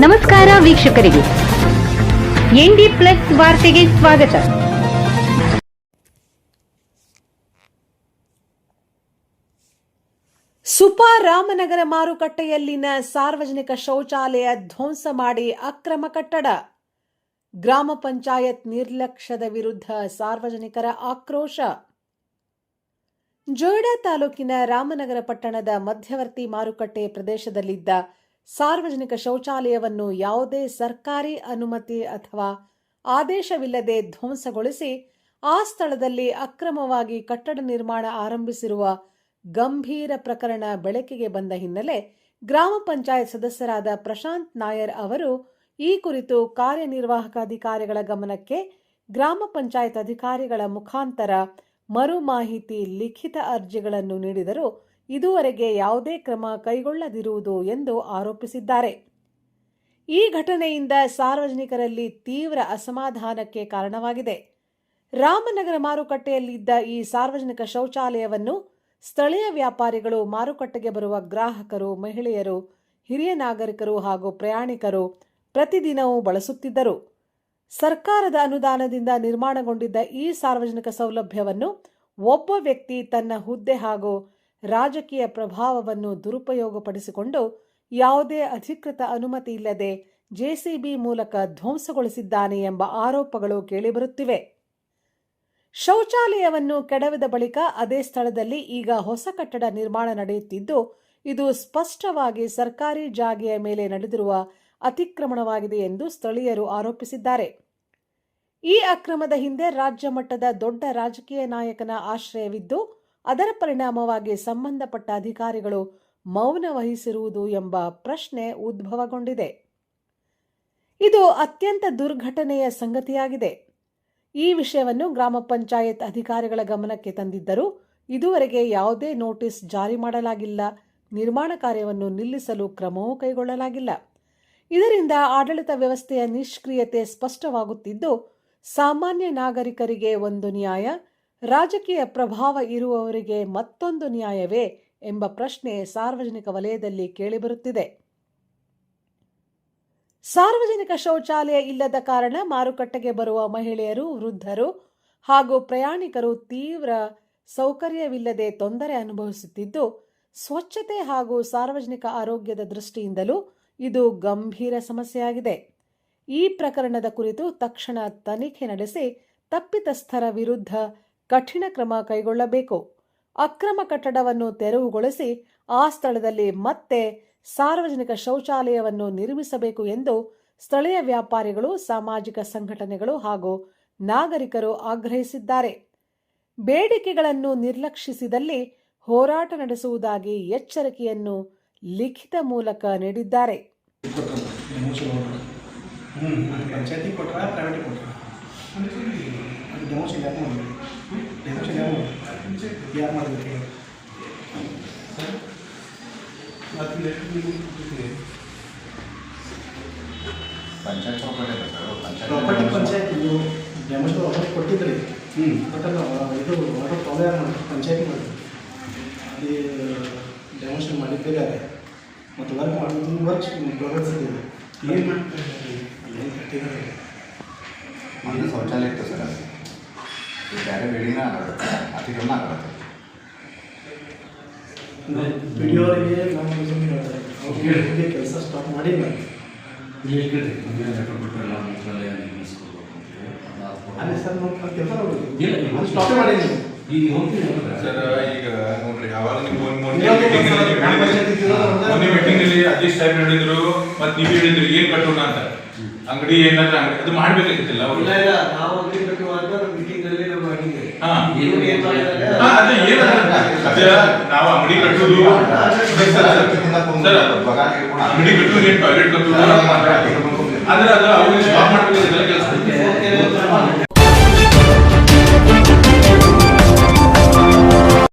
ನಮಸ್ಕಾರ ವೀಕ್ಷಕರಿಗೆ. ND plus ವಾರ್ತೆಗೆ ಸ್ವಾಗತ. ಸುಪಾ ರಾಮನಗರ ಮಾರುಕಟ್ಟೆಯಲ್ಲಿನ ಸಾರ್ವಜನಿಕ ಶೌಚಾಲಯ ಧ್ವಂಸ ಮಾಡಿ ಅಕ್ರಮ ಕಟ್ಟಡ. ಗ್ರಾಮ ಪಂಚಾಯತ್ ನಿರ್ಲಕ್ಷ್ಯದ ವಿರುದ್ಧ ಸಾರ್ವಜನಿಕರ ಆಕ್ರೋಶ. ಜೋಯ್ಡಾ ತಾಲೂಕಿನ ರಾಮನಗರ ಪಟ್ಟಣದ ಮಧ್ಯವರ್ತಿ ಮಾರುಕಟ್ಟೆ ಪ್ರದೇಶದಲ್ಲಿದ್ದ ಸಾರ್ವಜನಿಕ ಶೌಚಾಲಯವನ್ನು ಯಾವುದೇ ಸರ್ಕಾರಿ ಅನುಮತಿ ಅಥವಾ ಆದೇಶವಿಲ್ಲದೆ ಧ್ವಂಸಗೊಳಿಸಿ ಆ ಸ್ಥಳದಲ್ಲಿ ಅಕ್ರಮವಾಗಿ ಕಟ್ಟಡ ನಿರ್ಮಾಣ ಆರಂಭಿಸಿರುವ ಗಂಭೀರ ಪ್ರಕರಣ ಬೆಳಕಿಗೆ ಬಂದ ಹಿನ್ನೆಲೆ ಗ್ರಾಮ ಪಂಚಾಯತ್ ಸದಸ್ಯರಾದ ಪ್ರಶಾಂತ್ ನಾಯರ್ ಅವರು ಈ ಕುರಿತು ಕಾರ್ಯನಿರ್ವಾಹಕ ಅಧಿಕಾರಿಗಳ ಗಮನಕ್ಕೆ ಗ್ರಾಮ ಪಂಚಾಯತ್ ಅಧಿಕಾರಿಗಳ ಮುಖಾಂತರ ಮರು ಮಾಹಿತಿ ಲಿಖಿತ ಅರ್ಜಿಗಳನ್ನು ನೀಡಿದರೂ. ಇದುವರೆಗೆ ಯಾವುದೇ ಕ್ರಮ ಕೈಗೊಳ್ಳದಿರುವುದು ಎಂದು ಆರೋಪಿಸಿದ್ದಾರೆ. ಈ ಘಟನೆಯಿಂದ ಸಾರ್ವಜನಿಕರಲ್ಲಿ ತೀವ್ರ ಅಸಮಾಧಾನಕ್ಕೆ ಕಾರಣವಾಗಿದೆ. ರಾಮನಗರ ಮಾರುಕಟ್ಟೆಯಲ್ಲಿದ್ದ ಈ ಸಾರ್ವಜನಿಕ ಶೌಚಾಲಯವನ್ನು ಸ್ಥಳೀಯ ವ್ಯಾಪಾರಿಗಳು ಮಾರುಕಟ್ಟೆಗೆ ಬರುವ ಗ್ರಾಹಕರು, ಮಹಿಳೆಯರು, ಹಿರಿಯ ನಾಗರಿಕರು ಹಾಗೂ ಪ್ರಯಾಣಿಕರು ಪ್ರತಿದಿನವೂ ಬಳಸುತ್ತಿದ್ದರು. ಸರ್ಕಾರದ ಅನುದಾನದಿಂದ ನಿರ್ಮಾಣಗೊಂಡಿದ್ದ ಈ ಸಾರ್ವಜನಿಕ ಸೌಲಭ್ಯವನ್ನು ಒಬ್ಬ ವ್ಯಕ್ತಿ ತನ್ನ ಹುದ್ದೆ ಹಾಗೂ ರಾಜಕೀಯ ಪ್ರಭಾವವನ್ನು ದುರುಪಯೋಗಪಡಿಸಿಕೊಂಡು ಯಾವುದೇ ಅಧಿಕೃತ ಅನುಮತಿ ಇಲ್ಲದೆ ಜೆಸಿಬಿ ಮೂಲಕ ಧ್ವಂಸಗೊಳಿಸಿದ್ದಾನೆ ಎಂಬ ಆರೋಪಗಳು ಕೇಳಿಬರುತ್ತಿವೆ. ಶೌಚಾಲಯವನ್ನು ಕೆಡವಿದ ಬಳಿಕ ಅದೇ ಸ್ಥಳದಲ್ಲಿ ಈಗ ಹೊಸ ಕಟ್ಟಡ ನಿರ್ಮಾಣ ನಡೆಯುತ್ತಿದ್ದು, ಇದು ಸ್ಪಷ್ಟವಾಗಿ ಸರ್ಕಾರಿ ಜಾಗೆಯ ಮೇಲೆ ನಡೆದಿರುವ ಅತಿಕ್ರಮಣವಾಗಿದೆ ಎಂದು ಸ್ಥಳೀಯರು ಆರೋಪಿಸಿದ್ದಾರೆ. ಈ ಅಕ್ರಮದ ಹಿಂದೆ ರಾಜ್ಯ ಮಟ್ಟದ ದೊಡ್ಡ ರಾಜಕೀಯ ನಾಯಕನ ಆಶ್ರಯವಿದ್ದು ಅದರ ಪರಿಣಾಮವಾಗಿ ಸಂಬಂಧಪಟ್ಟ ಅಧಿಕಾರಿಗಳು ಮೌನ ವಹಿಸಿರುವುದು ಎಂಬ ಪ್ರಶ್ನೆ ಉದ್ಭವಗೊಂಡಿದೆ. ಇದು ಅತ್ಯಂತ ದುರ್ಘಟನೆಯ ಸಂಗತಿಯಾಗಿದೆ. ಈ ವಿಷಯವನ್ನು ಗ್ರಾಮ ಪಂಚಾಯತ್ ಅಧಿಕಾರಿಗಳ ಗಮನಕ್ಕೆ ತಂದಿದ್ದರೂ ಇದುವರೆಗೆ ಯಾವುದೇ ನೋಟಿಸ್ ಜಾರಿ ಮಾಡಲಾಗಿಲ್ಲ. ನಿರ್ಮಾಣ ಕಾರ್ಯವನ್ನು ನಿಲ್ಲಿಸಲು ಕ್ರಮವೂ ಕೈಗೊಳ್ಳಲಾಗಿಲ್ಲ. ಇದರಿಂದ ಆಡಳಿತ ವ್ಯವಸ್ಥೆಯ ನಿಷ್ಕ್ರಿಯತೆ ಸ್ಪಷ್ಟವಾಗುತ್ತಿದ್ದು, ಸಾಮಾನ್ಯ ನಾಗರಿಕರಿಗೆ ಒಂದು ನ್ಯಾಯ ರಾಜಕೀಯ ಪ್ರಭಾವ ಇರುವವರಿಗೆ ಮತ್ತೊಂದು ನ್ಯಾಯವೇ ಎಂಬ ಪ್ರಶ್ನೆ ಸಾರ್ವಜನಿಕ ವಲಯದಲ್ಲಿ ಕೇಳಿಬರುತ್ತಿದೆ. ಸಾರ್ವಜನಿಕ ಶೌಚಾಲಯ ಇಲ್ಲದ ಕಾರಣ ಮಾರುಕಟ್ಟೆಗೆ ಬರುವ ಮಹಿಳೆಯರು, ವೃದ್ಧರು ಹಾಗೂ ಪ್ರಯಾಣಿಕರು ತೀವ್ರ ಸೌಕರ್ಯವಿಲ್ಲದೆ ತೊಂದರೆ ಅನುಭವಿಸುತ್ತಿದ್ದು, ಸ್ವಚ್ಛತೆ ಹಾಗೂ ಸಾರ್ವಜನಿಕ ಆರೋಗ್ಯದ ದೃಷ್ಟಿಯಿಂದಲೂ ಇದು ಗಂಭೀರ ಸಮಸ್ಯೆಯಾಗಿದೆ. ಈ ಪ್ರಕರಣದ ಕುರಿತು ತಕ್ಷಣ ತನಿಖೆ ನಡೆಸಿ ತಪ್ಪಿತಸ್ಥರ ವಿರುದ್ಧ ಕಠಿಣ ಕ್ರಮ ಕೈಗೊಳ್ಳಬೇಕು. ಅಕ್ರಮ ಕಟ್ಟಡವನ್ನು ತೆರವುಗೊಳಿಸಿ ಆ ಸ್ಥಳದಲ್ಲಿ ಮತ್ತೆ ಸಾರ್ವಜನಿಕ ಶೌಚಾಲಯವನ್ನು ನಿರ್ಮಿಸಬೇಕು ಎಂದು ಸ್ಥಳೀಯ ವ್ಯಾಪಾರಿಗಳು, ಸಾಮಾಜಿಕ ಸಂಘಟನೆಗಳು ಹಾಗೂ ನಾಗರಿಕರು ಆಗ್ರಹಿಸಿದ್ದಾರೆ. ಬೇಡಿಕೆಗಳನ್ನು ನಿರ್ಲಕ್ಷಿಸಿದಲ್ಲಿ ಹೋರಾಟ ನಡೆಸುವುದಾಗಿ ಎಚ್ಚರಿಕೆಯನ್ನು ಲಿಖಿತ ಮೂಲಕ ನೀಡಿದ್ದಾರೆ. ಕೊಟ್ರ ಯಾರು ಮಾಡಿದ್ರು ಪಂಚಾಯತ್ ಪ್ರಾಪರ್ಟಿ ಅಲ್ಲ. ಪಂಚಾಯತ್ ಇದು ನೀವು ಡೆಮೋಷನ್ ವಾಪಸ್ ಕೊಟ್ಟಿದ್ರಿ ಹ್ಞೂ ಬಟ್ ಅದು ಇದು ವಾಟರ್ ಪ್ರಾಬ್ಲಮ್ ಯಾರು ಮಾಡಿದ್ರು? ಪಂಚಾಯತಿ ಮಾಡಿದ್ರು. ಅಲ್ಲಿ ಡ್ಯಾಮೇಜ್ ಮಾಡಿದ್ದೇ ಮತ್ತು ವರ್ಕ್ ಮಾಡಿದ್ರು ವರ್ಕ್ ಪ್ರೋಗ್ರೆಸ್ ಇದೆ ಏನು ಮಾಡ್ತಾರೆ ಏನು ಕಟ್ಟಿದ್ದಾರೆ? ಶೌಚಾಲಯ ಇತ್ತು ಸರ್ ಅದು ಇದು ಬೇರೆ ಬಿಲ್ಡಿಂಗ್ನ ಆಗತ್ತೆ ಅತಿಕ್ರಮಣ ಆಗತ್ತೆ ಅವರಿಗೆ ನಮ್ಮ ಯೂಸನ್ ಹೇಳ್ತಾರೆ. ಅವ್ರಿಗೆ ಕೆಲಸ ಸ್ಟಾರ್ಟ್ ಮಾಡಿಲ್ಲ ಅದೇ ಸರ್ ನಾವು. ಕೆಲಸ ಮಾಡಬೇಕು ಸ್ಟಾಪ್ ಮಾಡಿಲ್ಲ ಸರ್ ಈಗ ನೋಡ್ರಿ ಯಾವಾಗ ನೀವು ಅಧ್ಯಕ್ಷ ಸಾಹೇಬ್ ಹೇಳಿದ್ರು ಮತ್ತೆ ನೀವು ಹೇಳಿದ್ರು ಏನ್ ಕಟ್ಟೋಣ ಅಂತ. ಅಂಗಡಿ ಏನಾದ್ರೆ ಅಂಗಡಿ ಅದು ಮಾಡ್ಬೇಕಾಗಿತ್ತಿಲ್ಲ ಅವ್ರು? ಇಲ್ಲ ಇಲ್ಲ ನಾವು ಅಗ್ರಿ ಕಟ್ಟುವಾಗ ಮೀಟಿಂಗ್ ಅಲ್ಲಿ ನಮ್ಮ ಆಗಿದ್ದೆ ಹಾ. ಇವ್ರು ಏನ್ ಮಾಡಿದ್ದಾರೆ ಹಾ, ಅದೇ ಏನ ಅದೇ ನಾವು ಅಂಗಡಿ ಕಟ್ಟುದು ಅಂಗಡಿ ಕಟ್ಟುದು ಏನ್ ಟಾಯ್ಲೆಟ್ ಕಟ್ಟುದು ಆದ್ರೆ ಅದು ಅವ್ರಿಗೆ ಸ್ಟಾಪ್ ಮಾಡ್ಬೇಕಾಗಿಲ್ಲ ಕೆಲಸ ಓಕೆ, ಓಕೆ,